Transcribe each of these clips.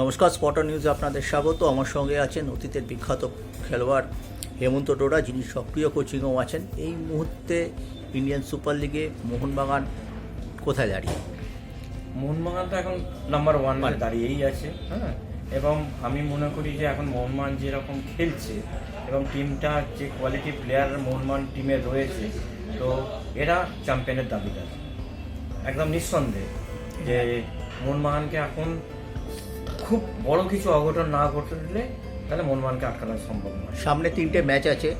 নমস্কার স্পটার নিউজে আপনাদের স্বাগত। আমার সঙ্গে আছেন অতীতের বিখ্যাত খেলোয়াড় হেমন্ত ডোরা যিনি সক্রিয় কোচিংও আছেন। এই মুহূর্তে ইন্ডিয়ান সুপার লিগে মোহনবাগান কোথায় দাঁড়িয়ে? মোহনবাগান তো এখন নাম্বার ওয়ান মানে দাঁড়িয়েই আছে হ্যাঁ? এবং আমি মনে করি যে এখন মোহনবাগান যেরকম খেলছে এবং টিমটা যে কোয়ালিটি প্লেয়ার মোহনবাগান টিমে রয়েছে তো এরা চ্যাম্পিয়নের দাবিদার। একদম নিঃসন্দেহে যে মোহনবাগানকে এখন খুব বড় কিছু অঘটন না ঘটলে তাহলে মোহনবাগানকে আটকানো সম্ভব নয়। সামনে তিনটে ম্যাচ আছে।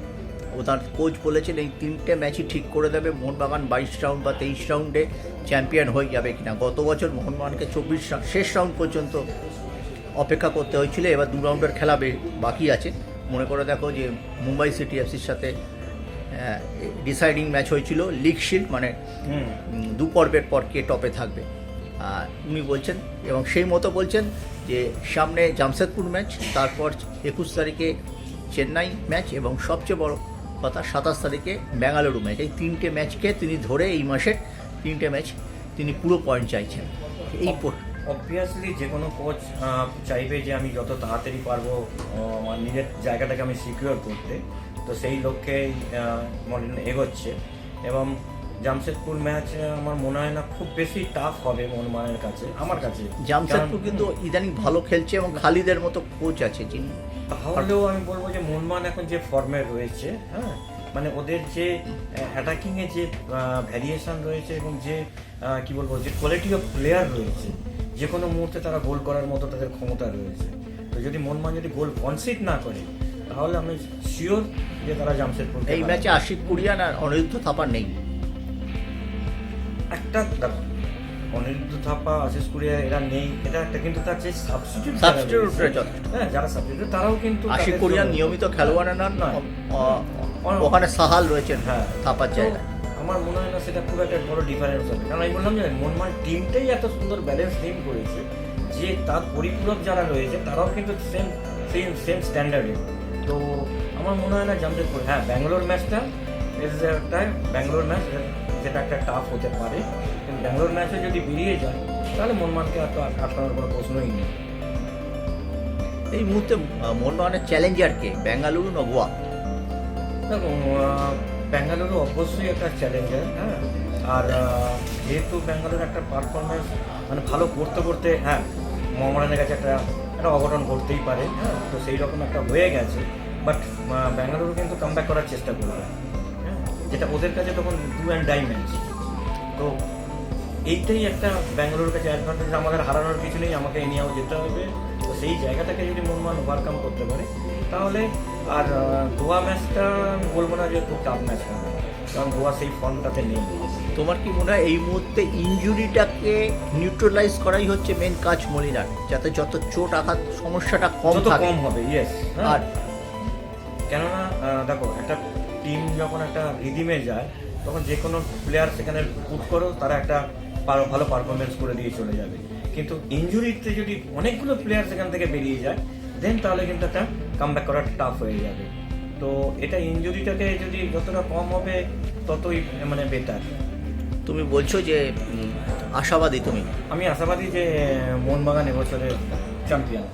ও তার কোচ বলেছেন এই তিনটে ম্যাচই ঠিক করে দেবে। মোহনবাগান বাইশ রাউন্ড বা তেইশ রাউন্ডে চ্যাম্পিয়ন হয়ে যাবে কিনা। গত বছর মোহনবাগানকে চব্বিশ শেষ রাউন্ড পর্যন্ত অপেক্ষা করতে হয়েছিল। এবার দু রাউন্ডের খেলা বাকি আছে। মনে করে দেখো যে মুম্বাই সিটি এফসির সাথে ডিসাইডিং ম্যাচ হয়েছিল। লিগ শিল্ড মানে দু পর্বের পর কে টপে থাকবে। উনি বলছেন এবং সেই মতো বলছেন যে সামনে জামশেদপুর ম্যাচ তারপর একুশ তারিখে চেন্নাই ম্যাচ এবং সবচেয়ে বড় কথা সাতাশ তারিখে বেঙ্গালুরু ম্যাচ এই তিনটে ম্যাচকে তিনি ধরে এই মাসে তিনটে ম্যাচ তিনি পুরো পয়েন্ট চাইছেন। এই অবভিয়াসলি যে কোনো কোচ চাইবে যে আমি যত তাড়াতাড়ি পারব আমার নিজের জায়গাটাকে আমি সিকিউর করতে। তো সেই লক্ষ্যেই মনে এগোচ্ছে। এবং জামশেদপুর ম্যাচ আমার মনে হয় না খুব বেশি টাফ হবে মনমানের কাছে আমার কাছে। জামশেদপুর কিন্তু ইদানিং ভালো খেলছে এবং খালিদের মতো কোচ আছে যিনি। তাহলেও আমি বলব যে মনমান এখন যে ফর্মে রয়েছে হ্যাঁ মানে ওদের যে অ্যাটাকিং এ যে ভ্যারিয়েশন রয়েছে এবং যে কি বলব যে কোয়ালিটি অফ প্লেয়ার রয়েছে যে কোনো মুহূর্তে তারা গোল করার মতো তাদের ক্ষমতা রয়েছে। তো যদি মোহনবাগান যদি গোল কনসিড না করে তাহলে আমি শিওর যে তারা জামশেদপুর এই ম্যাচে আশিক কুরিয়ান আর অনিরুদ্ধ থাপার নেই। একটা দেখো অনিরুদ্ধ থাপা আশিস কুরিয়া এরা নেই এটা একটা কিন্তু তার যে সাবস্টিটিউট যথেষ্ট। হ্যাঁ যারা সাবস্টিটিউট তারাও কিন্তু কুরিয়ান জন্য- নিয়মিত খেলোয়াড় নন নয়। ওখানে সাহাল রয়েছেন হ্যাঁ। থাপার জায়গায়। আমার মনে হয় না সেটা খুব একটা বড় ডিফারেন্স হবে। কারণ আমি বললাম যে মনমান টিমটাই এত সুন্দর ব্যালেন্স টিম করেছে যে তার পরিপূরক যারা রয়েছে তারাও কিন্তু সেম সেম সেম স্ট্যান্ডার্ডে তো আমার মনে হয় না জামশেদপুর হ্যাঁ ব্যাঙ্গালোর ম্যাচটা একটা ব্যাঙ্গালোর ম্যাচ যেটা একটা টাফ হতে পারে। কিন্তু ব্যাঙ্গালোর ম্যাচে যদি বেরিয়ে যায় তাহলে মনমানকে এত আটকানোর কোনো প্রশ্নই নেই। এই মুহূর্তে আহ, মোহনবাগানের চ্যালেঞ্জার কে? বেঙ্গালুরু না গোয়া? দেখো আহ, বেঙ্গালুরু অবশ্যই একটা চ্যালেঞ্জার হ্যাঁ? আর যেহেতু বেঙ্গালুরু একটা পারফরমেন্স মানে ভালো করতে করতে হ্যাঁ মোহামেডানের কাছে একটা একটা অঘটন ঘটতেই পারে হ্যাঁ? তো সেই রকম একটা হয়ে গেছে। বাট বেঙ্গালুরু কিন্তু কাম করার চেষ্টা করবে। যেটা ওদের কাছে তখন ডু অ্যান্ড ডাই ম্যাচ তো এইটাই একটা ব্যাঙ্গালোর কাছে অ্যাডভান্টেজ আমাদের হারানোর কিছু নেই আমাকে নিয়েও যেতে হবে। তো সেই জায়গাটাকে যদি মনমান ওভারকাম করতে পারে তাহলে আর গোয়া ম্যাচটা আমি বলব না যে খুব টাফ ম্যাচ হবে কারণ গোয়া সেই ফর্মটাতে নেই। তোমার কি মনে হয় এই মুহূর্তে ইঞ্জুরিটাকে নিউট্রালাইজ করাই হচ্ছে মেন কাজ মলিনার যাতে যত চোট আঘাত সমস্যাটা কম কম হবে ইয়েস আর কেননা দেখো একটা টিম যখন একটা রিদিমে যায় তখন যে কোনো প্লেয়ার সেখানে পুট করো তারা একটা ভালো পারফরমেন্স করে দিয়ে চলে যাবে। কিন্তু ইঞ্জুরিতে যদি অনেকগুলো প্লেয়ার সেখান থেকে বেরিয়ে যায় দেন তাহলে কিন্তু একটা কামব্যাক করা টাফ হয়ে যাবে। তো এটা ইঞ্জুরিটাকে যদি যতটা কম হবে ততই মানে বেটার তুমি বলছো যে আশাবাদী তুমি। আমি আশাবাদী যে মোহনবাগান এবছরের চ্যাম্পিয়ন